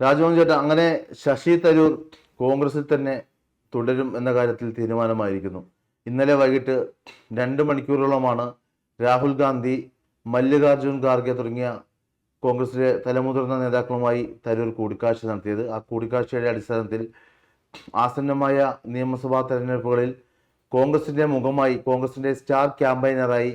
രാജമോഹൻ ചേട്ടാ അങ്ങനെ ശശി തരൂർ കോൺഗ്രസിൽ തന്നെ തുടരും എന്ന കാര്യത്തിൽ തീരുമാനമായിരിക്കുന്നു. ഇന്നലെ വൈകിട്ട് രണ്ട് മണിക്കൂറോളമാണ് രാഹുൽ ഗാന്ധി മല്ലികാർജുൻ ഖാർഗെ തുടങ്ങിയ കോൺഗ്രസിലെ തലമുതിർന്ന നേതാക്കളുമായി തരൂർ കൂടിക്കാഴ്ച നടത്തിയത്. ആ കൂടിക്കാഴ്ചയുടെ അടിസ്ഥാനത്തിൽ ആസന്നമായ നിയമസഭാ തെരഞ്ഞെടുപ്പുകളിൽ കോൺഗ്രസിന്റെ മുഖമായി കോൺഗ്രസിന്റെ സ്റ്റാർ ക്യാമ്പയിനറായി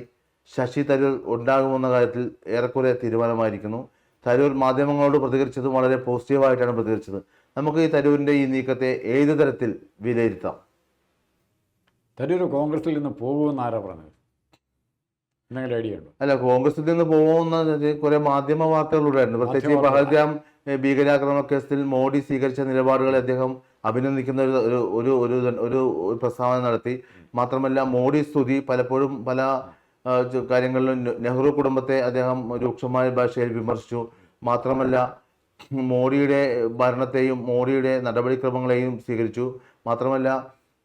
ശശി തരൂർ ഉണ്ടാകുമെന്ന കാര്യത്തിൽ ഏറെക്കുറെ തീരുമാനമായിരിക്കുന്നു. തരൂർ മാധ്യമങ്ങളോട് പ്രതികരിച്ചത് വളരെ പോസിറ്റീവായിട്ടാണ് പ്രതികരിച്ചത്. നമുക്ക് ഈ തരൂരിന്റെ ഈ നീക്കത്തെ ഏത് തരത്തിൽ വിലയിരുത്താം? തരൂർ കോൺഗ്രസിൽ നിന്ന് പോകുമെന്ന് ആരാ പറഞ്ഞത്? എന്തെങ്കിലും ഐഡിയ ഉണ്ടോ? അല്ല കോൺഗ്രസിൽ നിന്ന് പോകുന്ന കുറെ മാധ്യമ വാർത്തകളുണ്ടായിരുന്നു പ്രത്യേകിച്ച് പഹൽഗാം ഭീകരാക്രമണ കേസിൽ മോഡി സ്വീകരിച്ച നിലപാടുകളെ അദ്ദേഹം അഭിനന്ദിക്കുന്ന ഒരു ഒരു ഒരു ഒരു പ്രസ്താവന നടത്തി. മാത്രമല്ല മോഡി സ്തുതി പലപ്പോഴും പല കാര്യങ്ങളിലും നെഹ്റു കുടുംബത്തെ അദ്ദേഹം രൂക്ഷമായ ഭാഷയിൽ വിമർശിച്ചു. മാത്രമല്ല മോഡിയുടെ ഭരണത്തെയും മോഡിയുടെ നടപടിക്രമങ്ങളെയും സ്വീകരിച്ചു. മാത്രമല്ല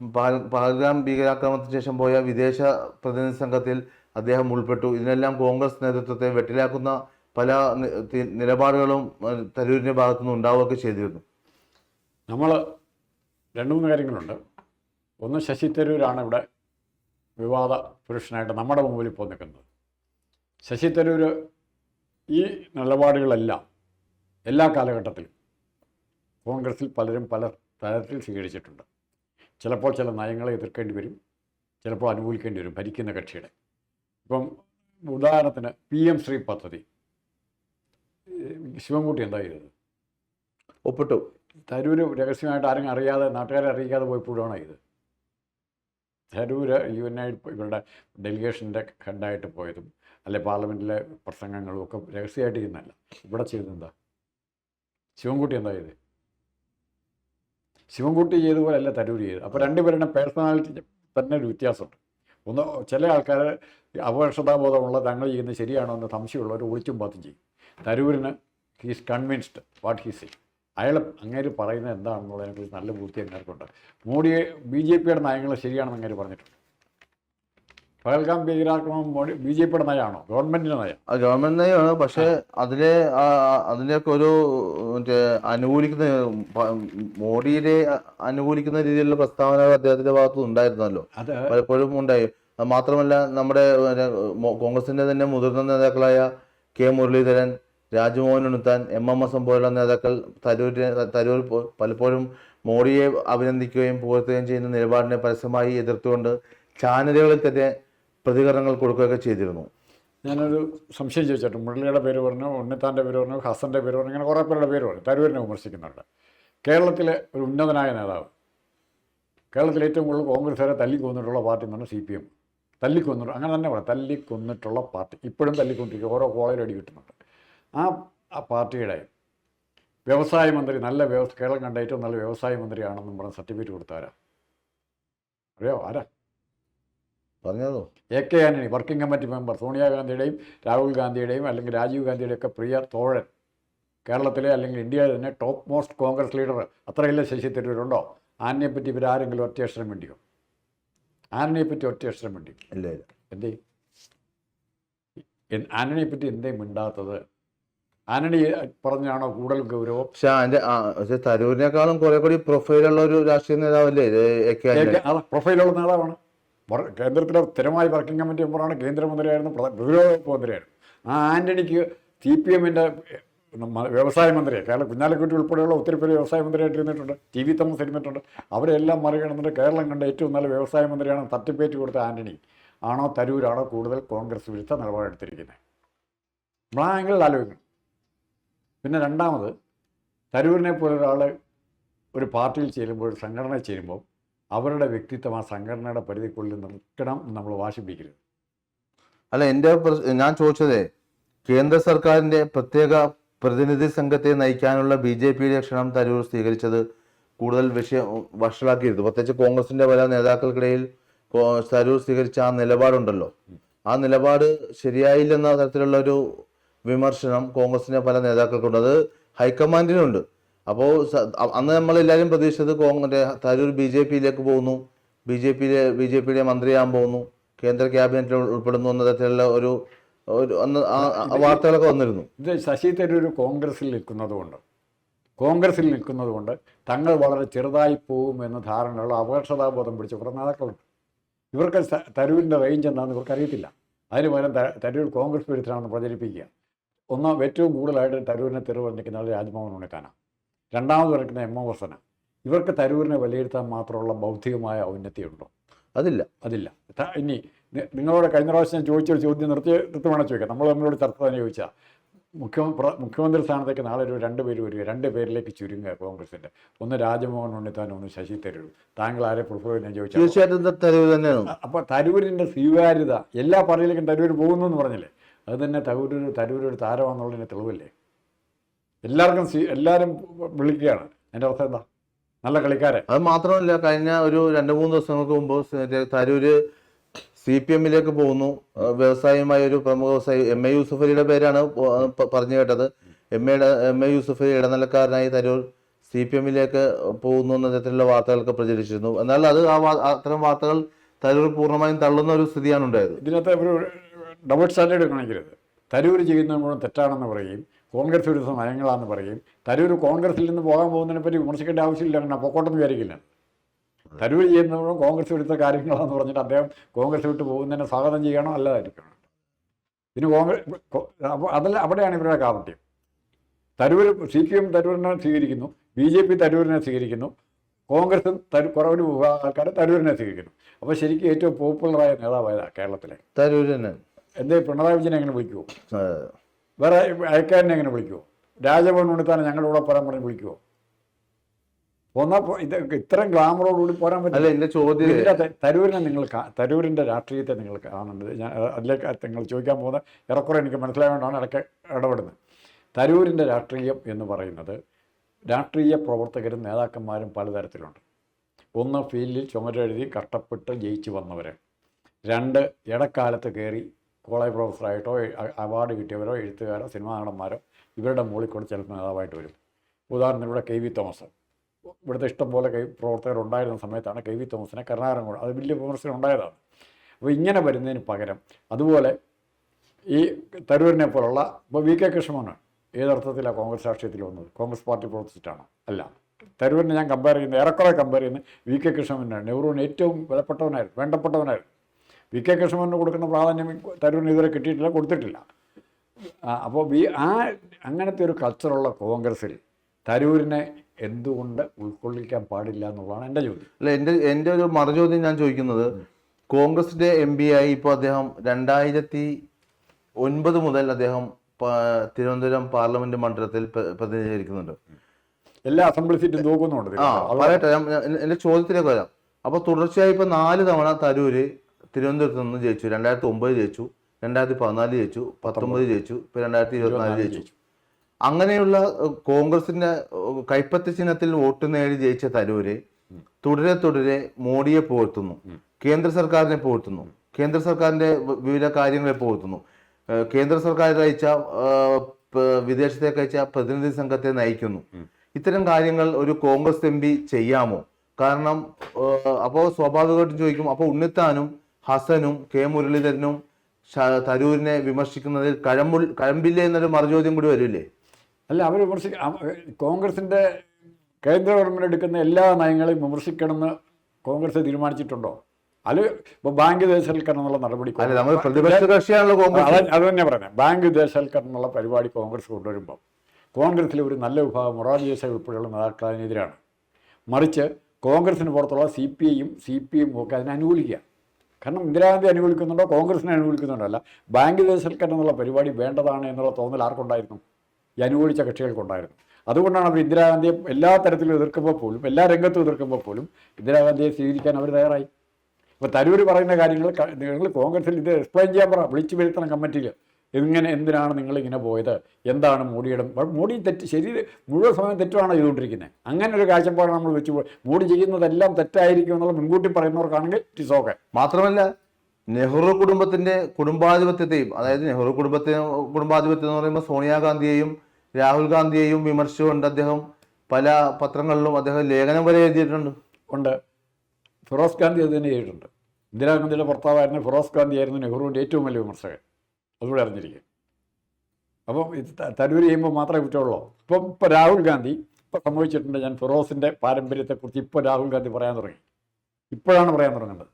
പാൽ പാൽഗ്രാം ഭീകരാക്രമണത്തിന് ശേഷം പോയ വിദേശ പ്രതിനിധി സംഘത്തിൽ അദ്ദേഹം ഉൾപ്പെട്ടു. ഇതിനെല്ലാം കോൺഗ്രസ് നേതൃത്വത്തെ വെട്ടിലാക്കുന്ന പല നിലപാടുകളും തരൂരിന്റെ ഭാഗത്തുനിന്ന് ഉണ്ടാവുകയൊക്കെ ചെയ്തിരുന്നു. നമ്മൾ രണ്ട് മൂന്ന് കാര്യങ്ങളുണ്ട്. ഒന്ന് ശശി തരൂരാണ് ഇവിടെ വിവാദ പുരുഷനായിട്ട് നമ്മുടെ മുമ്പിൽ ഇപ്പോൾ നിൽക്കുന്നത്. ശശി തരൂർ ഈ നിലപാടുകളെല്ലാം എല്ലാ കാലഘട്ടത്തിലും കോൺഗ്രസിൽ പലരും പല തരത്തിൽ സ്വീകരിച്ചിട്ടുണ്ട്. ചിലപ്പോൾ ചില നയങ്ങളെ എതിർക്കേണ്ടി വരും ചിലപ്പോൾ അനുകൂലിക്കേണ്ടി വരും ഭരിക്കുന്ന കക്ഷിയുടെ ഇപ്പം ഉദാഹരണത്തിന് പി എം ശ്രീ പദ്ധതി. ശിവൻകുട്ടി എന്താ ചെയ്തത്? ഒപ്പിട്ടു. തരൂർ രഹസ്യമായിട്ട് ആരും അറിയാതെ നാട്ടുകാരെ അറിയിക്കാതെ പോയപ്പോഴാണ് ഇത് തരൂർ യു എൻ ഐ ഇവരുടെ ഡെലിഗേഷന്റെ ഹെഡായിട്ട് പോയതും അല്ലെ പാർലമെന്റിലെ പ്രസംഗങ്ങളും ഒക്കെ രഹസ്യമായിട്ട് ചെയ്യുന്നതല്ല. ഇവിടെ ചെയ്തെന്താ ശിവൻകുട്ടി എന്താ ചെയ്ത്? ശിവൻകുട്ടി അല്ല തരൂർ ചെയ്ത് അപ്പോൾ രണ്ടുപേരുടെ പേഴ്സണാലിറ്റി തന്നെ ഒരു വ്യത്യാസമുണ്ട്. ഒന്ന് ചില ആൾക്കാർ അപകർഷതാബോധമുള്ള തങ്ങൾ ചെയ്യുന്നത് ശരിയാണോ എന്ന് സംശയമുള്ളവർ ഒളിച്ചും പാത്തും ചെയ്യും. തരൂരിന് he's convinced what he's say അയാൾ അങ്ങേര് പറയുന്നത് എന്താണെന്നുള്ളതിനെക്കുറിച്ച് നല്ല ബുദ്ധി അങ്ങേർക്കുണ്ട്. മോഡിയെ ബി ജെ പിയുടെ നയങ്ങൾ ശരിയാണെന്ന് അങ്ങേര് പറഞ്ഞിട്ടുണ്ട്. പഹൽഗാം ഭീകരാക്രമണം മോഡി ബി ജെ പിയുടെ നയമാണോ? ഗവൺമെന്റിന്റെ നയം ഗവൺമെന്റ് നയമാണ് പക്ഷേ അതിലെ അതിനെയൊക്കെ ഒരു മറ്റേ അനുകൂലിക്കുന്ന മോഡിയെ അനുകൂലിക്കുന്ന രീതിയിലുള്ള പ്രസ്താവനകൾ അദ്ദേഹത്തിന്റെ ഭാഗത്ത് ഉണ്ടായിരുന്നല്ലോ. പലപ്പോഴും ഉണ്ടായി. മാത്രമല്ല നമ്മുടെ കോൺഗ്രസിന്റെ തന്നെ മുതിർന്ന നേതാക്കളായ K Muraleedharan Rajmohan Unnithan M M S M പോലുള്ള നേതാക്കൾ തരൂരിനെ തരൂർ പലപ്പോഴും മോഡിയെ അഭിനന്ദിക്കുകയും പുകഴ്ത്തുകയും ചെയ്യുന്ന നിലപാടിനെ പരസ്യമായി എതിർത്തുകൊണ്ട് ചാനലുകളിൽ തന്നെ പ്രതികരണങ്ങൾ കൊടുക്കുകയൊക്കെ ചെയ്തിരുന്നു. ഞാനൊരു സംശയം ചോദിച്ചിട്ട് മുരളിയുടെ പേര് പറഞ്ഞു ഉണ്ണിത്താന്റെ പേര് പറഞ്ഞു ഹസന്റെ പേര് പറഞ്ഞു ഇങ്ങനെ കുറേ പേരുടെ പേര് പറഞ്ഞു. തരൂരിനെ വിമർശിക്കുന്നുണ്ട് കേരളത്തിലെ ഒരു ഉന്നതനായ നേതാവ് കേരളത്തിലെ ഏറ്റവും കൂടുതൽ കോൺഗ്രസ്സുകാരെ തല്ലിക്കൊന്നിട്ടുള്ള പാർട്ടി എന്ന് പറഞ്ഞാൽ സി പി എം. തല്ലിക്കൊന്നിട്ട് അങ്ങനെ തന്നെ പറയാം തല്ലിക്കൊന്നിട്ടുള്ള പാർട്ടി. ഇപ്പോഴും തല്ലിക്കൊണ്ടിരിക്കുക ഓരോ കോളേജിൽ അടി കിട്ടുന്നുണ്ട്. ആ ആ പാർട്ടിയുടെ വ്യവസായ മന്ത്രി നല്ല വ്യവസ്ഥ കേരളം കണ്ട ഏറ്റവും നല്ല വ്യവസായ മന്ത്രിയാണെന്നും പറഞ്ഞ് സർട്ടിഫിക്കറ്റ് കൊടുത്താരാ അറിയോ ആരാ? പറഞ്ഞതോ? A K Antony working committee member സോണിയാഗാന്ധിയുടെയും Rahul ഗാന്ധിയുടെയും അല്ലെങ്കിൽ രാജീവ് ഗാന്ധിയുടെയും ഒക്കെ പ്രിയ തോഴൻ. കേരളത്തിലെ അല്ലെങ്കിൽ ഇന്ത്യയിലെ തന്നെ ടോപ്പ് മോസ്റ്റ് കോൺഗ്രസ് ലീഡർ അത്രയില്ല ശശി തരൂരുണ്ടോ ആനിനെ ഇവർ ആരെങ്കിലും ഒറ്റയക്ഷരം വേണ്ടിയോ ആനിനെ പറ്റി ഒറ്റയക്ഷരം വേണ്ടി ഇല്ല ഇല്ല. എന്തേ? ആന്റണിയെ എന്തേ മിണ്ടാത്തത്? ആന്റണി പറഞ്ഞാണോ കൂടുതൽ ഗൗരവം? പക്ഷെ അതിന്റെ പക്ഷെ തരൂരിനേക്കാളും കുറെ കൂടി പ്രൊഫൈലുള്ള ഒരു രാഷ്ട്രീയ നേതാവല്ലേ പ്രൊഫൈലുള്ള നേതാവാണ്. കേന്ദ്രത്തിലെ സ്ഥിരമായി വർക്കിംഗ് കമ്മിറ്റി മെമ്പറാണ് കേന്ദ്രമന്ത്രിയായിരുന്നു പ്രതിരോധ വകുപ്പ് മന്ത്രിയായിരുന്നു. ആ ആന്റണിക്ക് സി പി എമ്മിന്റെ വ്യവസായ മന്ത്രിയെ കേരള കുഞ്ഞാലിക്കുട്ടി ഉൾപ്പെടെയുള്ള ഒത്തിരി പേര് വ്യവസായ മന്ത്രിയായിട്ട് ഇരുന്നിട്ടുണ്ട് ടി വി തോമസ് ഇരുന്നിട്ടുണ്ട്. അവരെല്ലാം മറികടന്നിട്ട് കേരളം കണ്ട ഏറ്റവും നല്ല വ്യവസായ മന്ത്രിയാണ് തട്ടിപ്പേറ്റ് കൊടുത്ത ആന്റണി. ആണോ തരൂരാണോ കൂടുതൽ കോൺഗ്രസ് വിരുദ്ധ നിലപാടെടുത്തിരിക്കുന്നത്? ആംഗിളിൽ ആലോചിക്കണം. പിന്നെ രണ്ടാമത് തരൂരിനെ പോലൊരാൾ ഒരു പാർട്ടിയിൽ ചേരുമ്പോൾ ഒരു സംഘടനയിൽ ചേരുമ്പോൾ അവരുടെ വ്യക്തിത്വം ആ സംഘടനയുടെ പരിധിക്കുള്ളിൽ നിൽക്കണം നമ്മൾ വാശിപ്പിക്കരുത്. അല്ല എന്റെ ഞാൻ ചോദിച്ചതേ കേന്ദ്ര സർക്കാരിന്റെ പ്രത്യേക പ്രതിനിധി സംഘത്തെ നയിക്കാനുള്ള ബി ജെ പിയുടെ ക്ഷണം തരൂർ സ്വീകരിച്ചത് കൂടുതൽ വിഷയം വഷളാക്കിയിരുന്നു. പ്രത്യേകിച്ച് കോൺഗ്രസിന്റെ പല നേതാക്കൾക്കിടയിൽ തരൂർ സ്വീകരിച്ച ആ നിലപാടുണ്ടല്ലോ. ആ നിലപാട് ശരിയായില്ലെന്ന തരത്തിലുള്ള ഒരു വിമർശനം കോൺഗ്രസിന്റെ പല നേതാക്കൾക്കുണ്ട്. അത് ഹൈക്കമാൻഡിനുണ്ട്. അപ്പോൾ അന്ന് നമ്മളെല്ലാവരും പ്രതീക്ഷിച്ചത് കോൺഗ്രസ് തരൂർ ബി ജെ പിയിലേക്ക് പോകുന്നു. ബി ജെ പിയിലെ ബി ജെ പിയുടെ മന്ത്രിയാകാൻ പോകുന്നു. കേന്ദ്ര ക്യാബിനറ്റിൽ ഉൾപ്പെടുന്നു എന്ന തരത്തിലുള്ള ഒരു ഒരു അന്ന് വാർത്തകളൊക്കെ വന്നിരുന്നു. ഇത് ശശി തരൂർ കോൺഗ്രസിൽ നിൽക്കുന്നത് കൊണ്ട് കോൺഗ്രസിൽ നിൽക്കുന്നത് കൊണ്ട് തങ്ങൾ വളരെ ചെറുതായി പോകുമെന്ന ധാരണയുള്ള അപകർഷതാബോധം പിടിച്ച കുറേ നേതാക്കളുണ്ട്. ഇവർക്ക് തരൂരിന്റെ റേഞ്ച് എന്താണെന്ന് ഇവർക്ക് അറിയത്തില്ല. അതിന് പകരം തരൂർ കോൺഗ്രസ് വിരുദ്ധനാണെന്ന് പ്രചരിപ്പിക്കുക ഒന്നാം ഏറ്റവും കൂടുതലായിട്ട് തരൂരിനെ തെരുവ് നിൽക്കുന്ന ആൾ രാജ്മോഹൻ ഉണ്ണിത്താനാണ്. രണ്ടാമത് വരയ്ക്കുന്ന എം ഒ വസന. ഇവർക്ക് തരൂരിനെ വിലയിരുത്താൻ മാത്രമുള്ള ബൗദ്ധികമായ ഔന്നത്യമുണ്ടോ? അതില്ല. അതില്ല. ഇനി നിങ്ങളോട് കഴിഞ്ഞ പ്രാവശ്യം ഞാൻ ചോദിച്ചൊരു ചോദ്യം നിർത്തി നിർത്തി ചോദിക്കാം നമ്മൾ നമ്മളോട് ചർച്ച തന്നെ ചോദിച്ചാൽ മുഖ്യ മുഖ്യമന്ത്രി സ്ഥാനത്തേക്ക് നാളെ ഒരു രണ്ട് പേര് വരിക രണ്ട് പേരിലേക്ക് ചുരുങ്ങുക കോൺഗ്രസിന്റെ ഒന്ന് രാജ്മോഹൻ ഉണ്ണിത്താനും ഒന്ന് ശശി തരൂർ താങ്കൾ ആരെ പ്രിഫർ ചെയ്യാൻ ചോദിച്ചാൽ തീർച്ചയായിട്ടും ഇത് തരൂർ തന്നെയാണ്. അപ്പോൾ തരൂരിന്റെ സ്വീകാര്യത എല്ലാ പാർട്ടിയിലേക്കും തരൂർ പോകുന്നു എന്ന് പറഞ്ഞില്ലേ? അത് തന്നെ തരൂർ തരൂർ ഒരു താരമാണെന്നുള്ളതിന്റെ തെളിവല്ലേ? എല്ലാവർക്കും എല്ലാവരും വിളിക്കുകയാണ്. എന്റെ അവസ്ഥ എന്താ? നല്ല കളിക്കാരൻ. അത് മാത്രമല്ല കഴിഞ്ഞ ഒരു രണ്ട് മൂന്ന് ദിവസങ്ങൾക്ക് മുമ്പ് തരൂര് സി പി എമ്മിലേക്ക് പോകുന്നു. വ്യവസായമായ ഒരു പ്രമുഖ വ്യവസായി എം എ യൂസഫ് അലിയുടെ പേരാണ് പറഞ്ഞു കേട്ടത്. M A M A Yusuff Ali ഇടനിലക്കാരനായി Tharoor C P എമ്മിലേക്ക് പോകുന്നു എന്ന തരത്തിലുള്ള വാർത്തകളൊക്കെ പ്രചരിച്ചിരുന്നു. എന്നാൽ അത് ആ അത്തരം വാർത്തകൾ തരൂർ പൂർണമായും തള്ളുന്ന ഒരു സ്ഥിതിയാണ് ഉണ്ടായത്. ഇതിനകത്ത് ഒരു ഡബിൾ സ്റ്റാൻഡേർഡ് കാണിക്കരുത് തരൂർ ചെയ്യുന്ന മുഴുവൻ തെറ്റാണെന്ന് പറയും കോൺഗ്രസ് ഒരു ദിവസം നയങ്ങളാന്ന് പറയും. തരൂർ കോൺഗ്രസിൽ നിന്ന് പോകാൻ പോകുന്നതിനെ പറ്റി വിമർശിക്കേണ്ട ആവശ്യമില്ല അങ്ങനെ പൊക്കോട്ടെന്ന് വിചാരിക്കില്ല. തരൂർ ചെയ്യുന്നതോടും കോൺഗ്രസ് എടുത്ത കാര്യങ്ങളാണെന്ന് പറഞ്ഞിട്ട് അദ്ദേഹം കോൺഗ്രസ് വിട്ട് പോകുന്നതിനെ സ്വാഗതം ചെയ്യണോ അല്ലതായിരിക്കണം പിന്നെ കോൺഗ്രസ് അപ്പോൾ അതല്ല അവിടെയാണ് ഇവരുടെ കാപട്യം. തരൂർ സി പി എം തരൂരിനെ സ്വീകരിക്കുന്നു ബി ജെ പി തരൂരിനെ സ്വീകരിക്കുന്നു കോൺഗ്രസും തരൂ കുറേ ഒരു വിഭാഗം ആൾക്കാർ തരൂരിനെ സ്വീകരിക്കുന്നു. അപ്പോൾ ശരിക്കും ഏറ്റവും പോപ്പുലറായ നേതാവായതാണ് കേരളത്തിലെ. തരൂരിനെ. എന്തേ പിണറായി വിജയനെ എങ്ങനെ വിളിക്കുമോ വേറെ അയക്കാരനെ എങ്ങനെ വിളിക്കുമോ രാജഭവൻ ഉണ്ണിത്താനെ ഞങ്ങളിവിടെ പോരാൻ പറഞ്ഞ് വിളിക്കുമോ പോന്നാ ഇത് ഇത്രയും ഗ്ലാമറോടുകൂടി പോരാൻ പറ്റില്ല. എന്റെ ചോദ്യം തരൂരിനെ നിങ്ങൾ തരൂരിന്റെ രാഷ്ട്രീയത്തെ നിങ്ങൾ കാണേണ്ടത് ഞാൻ അതിലേക്ക് നിങ്ങൾ ചോദിക്കാൻ പോകുന്ന ഏറെക്കുറെ എനിക്ക് മനസ്സിലായതുകൊണ്ടാണ് ഇടയ്ക്ക് ഇടപെടുന്നത്. തരൂരിന്റെ രാഷ്ട്രീയം എന്ന് പറയുന്നത് രാഷ്ട്രീയ പ്രവർത്തകരും നേതാക്കന്മാരും പലതരത്തിലുണ്ട്. ഒന്ന് ഫീൽഡിൽ ചുമരെഴുതി കഷ്ടപ്പെട്ട് ജയിച്ചു വന്നവർ രണ്ട് ഇടക്കാലത്ത് കയറി കോളേജ് പ്രൊഫസറായിട്ടോ അവാർഡ് കിട്ടിയവരോ എഴുത്തുകാരോ സിനിമാ നടന്മാരോ ഇവരുടെ മുകളിൽ കൂടെ ചിലപ്പോൾ നേതാവായിട്ട് വരും. ഉദാഹരണത്തിന് ഇവിടെ കെ വി തോമസ്. ഇവിടുത്തെ ഇഷ്ടം പോലെ കൈ പ്രവർത്തകർ ഉണ്ടായിരുന്ന സമയത്താണ് കെ വി തോമസിനെ കരുണാകരൻ കൂടെ അത് വലിയ വിമർശനം ഉണ്ടായതാണ്. അപ്പോൾ ഇങ്ങനെ വരുന്നതിന് പകരം അതുപോലെ ഈ തരൂരിനെ പോലുള്ള ഇപ്പോൾ വി കെ കൃഷ്ണമാണ് ഏതർത്ഥത്തിലാണ് കോൺഗ്രസ് രാഷ്ട്രീയത്തിൽ വന്നത്? കോൺഗ്രസ് പാർട്ടി പ്രവർത്തിച്ചിട്ടാണ്? അല്ല. തരൂരിനെ ഞാൻ കമ്പയർ ചെയ്യുന്നത് ഏറെക്കുറെ കമ്പയർ ചെയ്യുന്നത് വി കെ കൃഷ്ണമോഹനാണ് നെഹ്റുവിന് ഏറ്റവും വിലപ്പെട്ടവനായിരുന്നു വേണ്ടപ്പെട്ടവനായിരുന്നു. വി കെ കൃഷ്ണമോഹന് കൊടുക്കുന്ന പ്രാധാന്യം തരൂരിന് ഇതുവരെ കിട്ടിയിട്ടില്ല കൊടുത്തിട്ടില്ല. അപ്പോൾ വി ആ അങ്ങനത്തെ ഒരു കൾച്ചറുള്ള കോൺഗ്രസ്സിൽ തരൂരിനെ എന്തുകൊണ്ട് ഉൾക്കൊള്ളിക്കാൻ പാടില്ല എന്നുള്ളതാണ് എന്റെ ചോദ്യം. അല്ല എന്റെ എന്റെ ഒരു മറുചോദ്യം ഞാൻ ചോദിക്കുന്നത് കോൺഗ്രസിന്റെ എം പി ആയി ഇപ്പോൾ അദ്ദേഹം രണ്ടായിരത്തി ഒൻപത് മുതൽ അദ്ദേഹം തിരുവനന്തപുരം പാർലമെന്റ് മണ്ഡലത്തിൽ പ്ര- പ്രതിനിധീകരിക്കുന്നുണ്ട്. എല്ലാ അസംബ്ലി സീറ്റും നോക്കുന്നുണ്ട് ആ പറയട്ടെ ഞാൻ- എന്റെ ചോദ്യത്തിലേക്ക് വരാം. അപ്പോൾ തുടർച്ചയായി ഇപ്പോൾ നാല് തവണ തരൂര് തിരുവനന്തപുരത്ത് നിന്ന് ജയിച്ചു. രണ്ടായിരത്തി ഒമ്പത് ജയിച്ചു. രണ്ടായിരത്തി പതിനാല് ജയിച്ചു. പത്തൊമ്പത് ജയിച്ചു. ഇപ്പോൾ രണ്ടായിരത്തി ഇരുപത്തിനാല് ജയിച്ചു. അങ്ങനെയുള്ള കോൺഗ്രസിന്റെ കൈപ്പത്തി ചിഹ്നത്തിൽ വോട്ട് നേടി ജയിച്ച തരൂര് തുടരെ തുടരെ മോഡിയെ പുകഴ്ത്തുന്നു കേന്ദ്ര സർക്കാരിനെ പുകഴ്ത്തുന്നു കേന്ദ്ര സർക്കാരിന്റെ വിവിധ കാര്യങ്ങളെ പുകഴ്ത്തുന്നു കേന്ദ്ര സർക്കാർ അയച്ച വിദേശത്തേക്ക് അയച്ച പ്രതിനിധി സംഘത്തെ നയിക്കുന്നു. ഇത്തരം കാര്യങ്ങൾ ഒരു കോൺഗ്രസ് എം പി ചെയ്യാമോ? കാരണം അപ്പോ അപ്പോൾ സ്വാഭാവികമായിട്ടും ചോദിക്കും അപ്പോൾ ഉണ്ണിത്താനും ഹസനും കെ മുരളീധരനും തരൂരിനെ വിമർശിക്കുന്നതിൽ കഴമ്പുൾ കഴമ്പില്ല എന്നൊരു മറുചോദ്യം കൂടി വരില്ലേ? അല്ല അവർ വിമർശിക്ക കോൺഗ്രസിന്റെ കോൺഗ്രസിന്റെ കേന്ദ്ര ഗവൺമെന്റ് എടുക്കുന്ന എല്ലാ നയങ്ങളെയും വിമർശിക്കണമെന്ന് കോൺഗ്രസ് തീരുമാനിച്ചിട്ടുണ്ടോ? അത് ഇപ്പോൾ ബാങ്ക് ദേശവൽക്കരണം എന്നുള്ള നടപടി അത് തന്നെ പറഞ്ഞത് ബാങ്ക് ദേശവൽക്കരണം എന്നുള്ള പരിപാടി കോൺഗ്രസ് കൊണ്ടുവരുമ്പോൾ കോൺഗ്രസിലെ ഒരു നല്ല വിഭാഗം മൊറാജി ദേശായി ഉൾപ്പെടെയുള്ള നേതാക്കൾ അതിനെതിരാണ് മറിച്ച് കോൺഗ്രസിന് പുറത്തുള്ള സി പി ഐയും സി പി എമ്മും ഒക്കെ അതിനെ അനുകൂലിക്കുക. കാരണം ഇന്ദിരാഗാന്ധി അനുകൂലിക്കുന്നുണ്ടോ കോൺഗ്രസിനെ അനുകൂലിക്കുന്നുണ്ടോ അല്ല ബാങ്ക് ദേശവൽക്കരണം എന്നുള്ള പരിപാടി വേണ്ടതാണ് എന്നുള്ള തോന്നൽ ആർക്കുണ്ടായിരുന്നു? ഈ അനുകൂലിച്ച കക്ഷികൾക്കുണ്ടായിരുന്നു. അതുകൊണ്ടാണ് അവർ ഇന്ദിരാഗാന്ധിയെ എല്ലാ തരത്തിലും എതിർക്കുമ്പോൾ പോലും എല്ലാ രംഗത്തും എതിർക്കുമ്പോൾ പോലും ഇന്ദിരാഗാന്ധിയെ സ്വീകരിക്കാൻ അവർ തയ്യാറായി. ഇപ്പോൾ തരൂർ പറയുന്ന കാര്യങ്ങൾ നിങ്ങൾ കോൺഗ്രസിൽ ഇത് എക്സ്പ്ലെയിൻ ചെയ്യാൻ പറ വിളിച്ചു വരുത്തണം കമ്മിറ്റിയിൽ. എങ്ങനെ എന്തിനാണ് നിങ്ങൾ ഇങ്ങനെ പോയത്? എന്താണ് മോഡിയുടെ മോഡി തെറ്റ് ശരി മുഴുവൻ സമയം തെറ്റുമാണ് ചെയ്തുകൊണ്ടിരിക്കുന്നത്? അങ്ങനെ ഒരു കാഴ്ചപ്പാട് നമ്മൾ വെച്ച് മോഡി ചെയ്യുന്നതെല്ലാം തെറ്റായിരിക്കും എന്നുള്ള മുൻകൂട്ടി പറയുന്നവർക്കാണെങ്കിൽ ഇറ്റ് ഇസ് ഓക്കെ മാത്രമല്ല നെഹ്റു കുടുംബത്തിന്റെ കുടുംബാധിപത്യത്തെയും അതായത് നെഹ്റു കുടുംബത്തെ കുടുംബാധിപത്യം എന്ന് പറയുമ്പോൾ സോണിയാഗാന്ധിയെയും രാഹുൽ ഗാന്ധിയെയും വിമർശിച്ചുകൊണ്ട് അദ്ദേഹം പല പത്രങ്ങളിലും അദ്ദേഹം ലേഖനം വരെ എഴുതിയിട്ടുണ്ട്. ഉണ്ട്. ഫിറോസ് ഗാന്ധി അത് തന്നെ ചെയ്തിട്ടുണ്ട്. ഇന്ദിരാഗാന്ധിയുടെ ഭർത്താവായിരുന്ന ഫിറോസ് ഗാന്ധിയായിരുന്നു നെഹ്റുവിന്റെ ഏറ്റവും വലിയ വിമർശകൻ. അതുകൂടെ അറിഞ്ഞിരിക്കും. അപ്പം ഇത് തരൂർ ചെയ്യുമ്പോൾ മാത്രമേ കുറ്റമുള്ളൂ? ഇപ്പം ഇപ്പോൾ രാഹുൽ ഗാന്ധി ഇപ്പം സംഭവിച്ചിട്ടുണ്ട് ഞാൻ ഫിറോസിന്റെ പാരമ്പര്യത്തെക്കുറിച്ച് ഇപ്പോൾ രാഹുൽ ഗാന്ധി പറയാൻ തുടങ്ങി. ഇപ്പോഴാണ് പറയാൻ തുടങ്ങുന്നത്.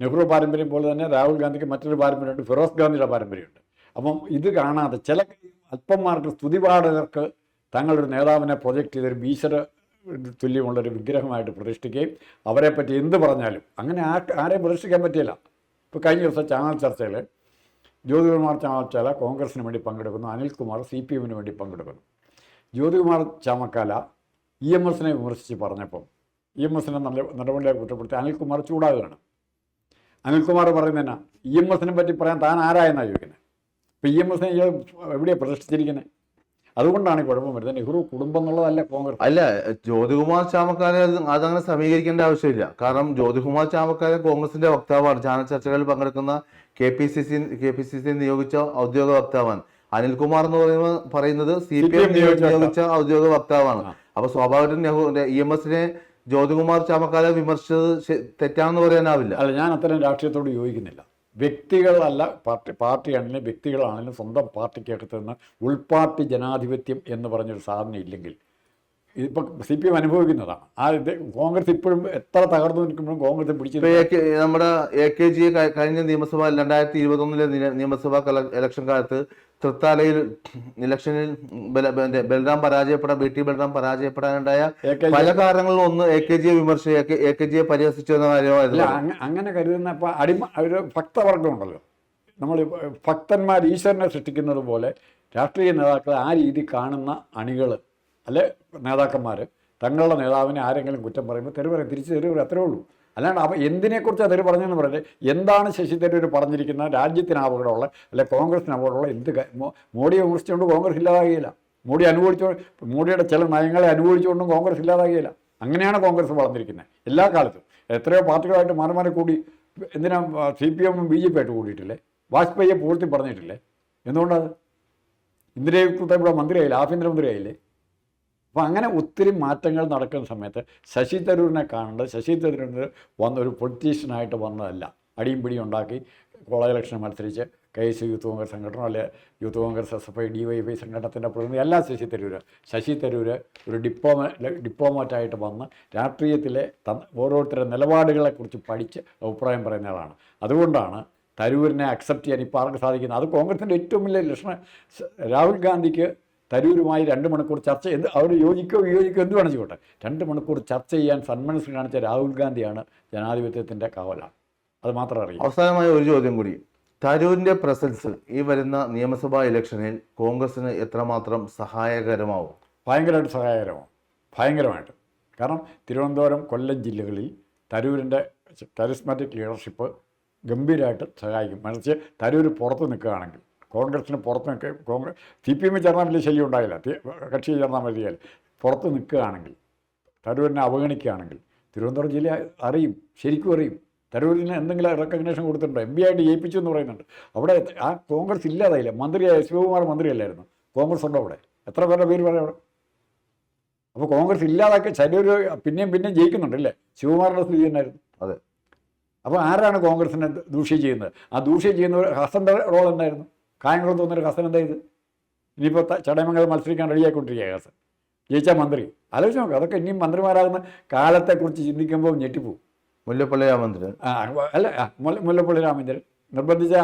നെഹ്റു പാരമ്പര്യം പോലെ തന്നെ രാഹുൽ ഗാന്ധിക്ക് മറ്റൊരു പാരമ്പര്യമുണ്ട് ഫിറോസ് ഗാന്ധിയുടെ പാരമ്പര്യമുണ്ട്. അപ്പം ഇത് കാണാതെ ചില അല്പന്മാർക്ക് സ്തുതിപാഠകർക്ക് തങ്ങളൊരു നേതാവിനെ പ്രൊജക്റ്റ് ചെയ്തൊരു ഭീഷര തുല്യമുള്ളൊരു വിഗ്രഹമായിട്ട് പ്രതിഷ്ഠിക്കുകയും അവരെപ്പറ്റി എന്ത് പറഞ്ഞാലും അങ്ങനെ ആ ആരെയും പ്രതിഷ്ഠിക്കാൻ പറ്റിയില്ല. ഇപ്പോൾ കഴിഞ്ഞ ദിവസം ചാനൽ ചർച്ചയിൽ ജ്യോതികുമാർ ചാമക്കാല കോൺഗ്രസിന് വേണ്ടി പങ്കെടുക്കുന്നു. അനിൽകുമാർ സി പി എമ്മിന് വേണ്ടി പങ്കെടുക്കുന്നു. ജ്യോതികുമാർ ചാമക്കാല ഇ എം എസിനെ വിമർശിച്ച് പറഞ്ഞപ്പം ഇ എം എസിനെ നല്ല നടപടിയെ കുറ്റപ്പെടുത്തി അനിൽകുമാർ ചൂടാകുകയാണ്. അനിൽകുമാർ പറയുന്നതന്നെ ഇ എം എസിനെ പറ്റി പറയാൻ താൻ ആരായെന്നാണ് ചോദിക്കുന്നത്? ഇപ്പം ഇ എം എസിനെ എവിടെയാണ് പ്രതിഷ്ഠിച്ചിരിക്കുന്നത്? അതുകൊണ്ടാണ് ഈ കുഴപ്പം വരുന്നത്. നെഹ്റു കുടുംബം എന്നുള്ളതല്ല കോൺഗ്രസ്. അല്ല ജ്യോതികുമാർ ചാമക്കാരെ അത് അതങ്ങനെ സമീകരിക്കേണ്ട ആവശ്യമില്ല. കാരണം ജ്യോതികുമാർ ചാമക്കാരെ കോൺഗ്രസിന്റെ വക്താവാണ്. ചാനൽ ചർച്ചകളിൽ പങ്കെടുക്കുന്ന K P C C K P C C നിയോഗിച്ച ഔദ്യോഗിക വക്താവാണ്. അനിൽകുമാർ എന്ന് പറയുന്ന പറയുന്നത് സി പി എം നിയോഗിച്ച ഔദ്യോഗിക വക്താവാണ്. അപ്പൊ സ്വാഭാവികമായിട്ടും നെഹ്റു ഇ എം എസിനെ ജ്യോതികുമാർ ചാമക്കാരെ വിമർശിച്ചത് തെറ്റാണെന്ന് പറയാനാവില്ല. അല്ല ഞാൻ അത്തരം രാഷ്ട്രീയത്തോട് യോജിക്കുന്നില്ല. വ്യക്തികളല്ല പാർട്ടി പാർട്ടിയാണെങ്കിലും വ്യക്തികളാണെങ്കിലും സ്വന്തം പാർട്ടിക്കകത്ത് നിന്ന് ഉൾപാർട്ടി ജനാധിപത്യം എന്ന് പറഞ്ഞൊരു സാധനം ഇല്ലെങ്കിൽ ഇതിപ്പോൾ സി പി എം അനുഭവിക്കുന്നതാണ് ആ ഇത് കോൺഗ്രസ് ഇപ്പോഴും എത്ര തകർന്നു നിൽക്കുമ്പോഴും കോൺഗ്രസ് പിടിച്ചു നമ്മുടെ എ കെ ജി കഴിഞ്ഞ നിയമസഭ രണ്ടായിരത്തി ഇരുപത്തൊന്നിലെ നിയമസഭാ ഇലക്ഷൻ കാലത്ത് തൃത്താലയിൽ ഇലക്ഷനിൽ ബലറാം പരാജയപ്പെടാൻ ബി ടി ബലറാം പരാജയപ്പെടാനുണ്ടായ പല കാരണങ്ങളും ഒന്ന് എ കെ ജിയെ വിമർശ എ കെ ജിയെ പരിഹസിച്ചെന്ന കാര്യമായിരുന്നു അങ്ങനെ കരുതുന്ന അടിമ ഒരു ഭക്തവർഗം ഉണ്ടല്ലോ നമ്മൾ ഭക്തന്മാർ ഈശ്വരനെ സൃഷ്ടിക്കുന്നത് പോലെ രാഷ്ട്രീയ നേതാക്കളെ ആ രീതി കാണുന്ന അണികൾ അല്ലെ? നേതാക്കന്മാർ തങ്ങളുടെ നേതാവിനെ ആരെങ്കിലും കുറ്റം പറയുമ്പോൾ തെരുവ് പറയും. തിരിച്ച് തെരുവ് പറയും. അത്രേ ഉള്ളൂ. അല്ലാണ്ട് അവ എന്തിനെക്കുറിച്ച് അതൊരു പറഞ്ഞതെന്ന് പറഞ്ഞാൽ എന്താണ് ശശി തരൂർ പറഞ്ഞിരിക്കുന്ന രാജ്യത്തിന് അപകടമുള്ള അല്ലെ കോൺഗ്രസിന് അപകടമുള്ള എന്ത് മോഡിയെ വിമർശിച്ചുകൊണ്ട് കോൺഗ്രസ് ഇല്ലാതാകുകയില്ല. മോഡി അനുകൂലിച്ചോ മോഡിയുടെ ചില നയങ്ങളെ അനുകൂലിച്ചുകൊണ്ടും കോൺഗ്രസ് ഇല്ലാതാകുകയില്ല. അങ്ങനെയാണ് കോൺഗ്രസ് വളർന്നിരിക്കുന്നത്. എല്ലാ കാലത്തും. എത്രയോ പാർട്ടികളായിട്ട് മാറി മാറി കൂടി. എന്തിനാ സി പി എമ്മും ബി ജെ പി ആയിട്ട് കൂടിയിട്ടില്ലേ? വാജ്പേയിയെ പൂഴ്ത്തി പറഞ്ഞിട്ടില്ലേ? എന്തുകൊണ്ടത് ഇന്ദിരയുക്ത ഇവിടെ മന്ത്രിയായില്ലേ? ആഭ്യന്തരമന്ത്രിയായില്ലേ? അപ്പോൾ അങ്ങനെ ഒത്തിരി മാറ്റങ്ങൾ നടക്കുന്ന സമയത്ത് ശശി തരൂരിനെ കാണേണ്ടത് ശശി തരൂരിന് വന്ന ഒരു പൊളിറ്റീഷ്യനായിട്ട് വന്നതല്ല. അടിയും പിടിയും ഉണ്ടാക്കി കോളേജ് ഇലക്ഷൻ മത്സരിച്ച് കെ എസ് യൂത്ത് കോൺഗ്രസ് സംഘടന അല്ലെ youth Congress S F I D Y F സംഘടനത്തിന്റെ പ്രതിനിധി അല്ല ശശി തരൂർ ശശി തരൂർ ഒരു ഡിപ്ലോമ ഡിപ്ലോമാറ്റായിട്ട് വന്ന് രാഷ്ട്രീയത്തിലെ ഓരോരുത്തരുടെ നിലപാടുകളെക്കുറിച്ച് പഠിച്ച് അഭിപ്രായം പറയുന്ന ആളാണ് അതുകൊണ്ടാണ് തരൂരിനെ അക്സെപ്റ്റ് ചെയ്യാൻ ഇപ്പോൾ ആർക്ക് സാധിക്കുന്നത്? അത് കോൺഗ്രസിന്റെ ഏറ്റവും വലിയ ലക്ഷണം രാഹുൽ ഗാന്ധിക്ക് തരൂരുമായി രണ്ട് മണിക്കൂർ ചർച്ച എന്ത് അവർ യോജിക്കോ വിയോജിക്കോ എന്ത് വേണം ചെയ്യട്ടെ. രണ്ട് മണിക്കൂർ ചർച്ച ചെയ്യാൻ സന്മനസ് കാണിച്ച രാഹുൽ ഗാന്ധിയാണ് ജനാധിപത്യത്തിന്റെ കാവലാണ് അത് മാത്രം അറിയാം. അവസാനമായ ഒരു ചോദ്യം കൂടി. തരൂരിന്റെ പ്രസൻസ് ഈ വരുന്ന നിയമസഭാ ഇലക്ഷനിൽ കോൺഗ്രസിന് എത്രമാത്രം സഹായകരമാവും? ഭയങ്കരമായിട്ട് സഹായകരമാവും. ഭയങ്കരമായിട്ട്. കാരണം തിരുവനന്തപുരം കൊല്ലം ജില്ലകളിൽ തരൂരിന്റെ കരിസ്മാറ്റിക് ലീഡർഷിപ്പ് ഗംഭീരമായിട്ട് സഹായിക്കും. മറിച്ച് തരൂർ പുറത്ത് നിൽക്കുകയാണെങ്കിൽ കോൺഗ്രസിന് പുറത്ത് നിൽക്കുക കോൺഗ്രസ് സി പി എമ്മിൽ ചേർന്നാൽ വലിയ ശല്യം ഉണ്ടായില്ല കക്ഷിയിൽ കക്ഷി ചേർന്നാൽ മതിയാൽ പുറത്ത് നിൽക്കുകയാണെങ്കിൽ തരൂരിനെ അവഗണിക്കുകയാണെങ്കിൽ തിരുവനന്തപുരം ജില്ല അറിയും ശരിക്കും അറിയും. തരൂരിന് എന്തെങ്കിലും റെക്കഗ്നേഷൻ കൊടുത്തിട്ടുണ്ടോ? എം ബി ആയിട്ട് ജയിപ്പിച്ചു എന്ന് പറയുന്നുണ്ട്. അവിടെ ആ കോൺഗ്രസ് ഇല്ലാതായില്ല. മന്ത്രിയായ ശിവകുമാർ മന്ത്രിയല്ലായിരുന്നു കോൺഗ്രസ് ഉണ്ടോ അവിടെ? എത്ര പേരുടെ പേര് പറയാം അവിടെ? അപ്പോൾ കോൺഗ്രസ് ഇല്ലാതാക്കി ശരീര പിന്നെയും പിന്നെയും ജയിക്കുന്നുണ്ടല്ലേ ശിവകുമാറിന്റെ സ്ഥിതി തന്നെയായിരുന്നു അതെ. അപ്പോൾ ആരാണ് കോൺഗ്രസിനെ ദൂഷ്യം ചെയ്യുന്നത്? ആ ദൂഷ്യം ചെയ്യുന്നവർ ഹസന്റെ റോൾ എന്തായിരുന്നു? കായംകുളം തോന്നുന്നൊരു ഹസൻ എന്താ ഇത്? ഇനിയിപ്പോൾ ചടയമംഗലം മത്സരിക്കാൻ റെഡിയായിക്കൊണ്ടിരിക്കുക ഹസൻ. ജയിച്ച മന്ത്രി. ആലോചിച്ച് നോക്കുക അതൊക്കെ ഇനിയും മന്ത്രിമാരാകുന്ന കാലത്തെക്കുറിച്ച് ചിന്തിക്കുമ്പോൾ ഞെട്ടിപ്പോവും. മുല്ലപ്പള്ളി രാമചന്ദ്രൻ. അല്ല മുല്ലപ്പള്ളി രാമചന്ദ്രൻ. നിർബന്ധിച്ച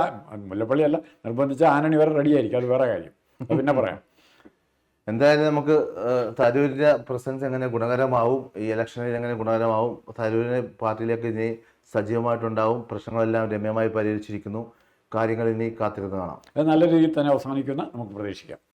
മുല്ലപ്പള്ളി അല്ല നിർബന്ധിച്ച ആനണി വരെ റെഡിയായിരിക്കും അത് വേറെ കാര്യം. പിന്നെ പറയാം. എന്തായാലും നമുക്ക് തരൂരിന്റെ പ്രസൻസ് എങ്ങനെ ഗുണകരമാവും? ഈ ഇലക്ഷനിൽ എങ്ങനെ ഗുണകരമാവും? തരൂരിനെ പാർട്ടിയിലേക്ക് ഇനി സജീവമായിട്ടുണ്ടാവും. പ്രശ്നങ്ങളെല്ലാം രമ്യമായി പരിഹരിച്ചിരിക്കുന്നു. കാര്യങ്ങൾ ഇനി കാത്തിരുന്ന് കാണാം. നല്ല രീതിയിൽ തന്നെ അവസാനിക്കുന്ന നമുക്ക് പ്രതീക്ഷിക്കാം.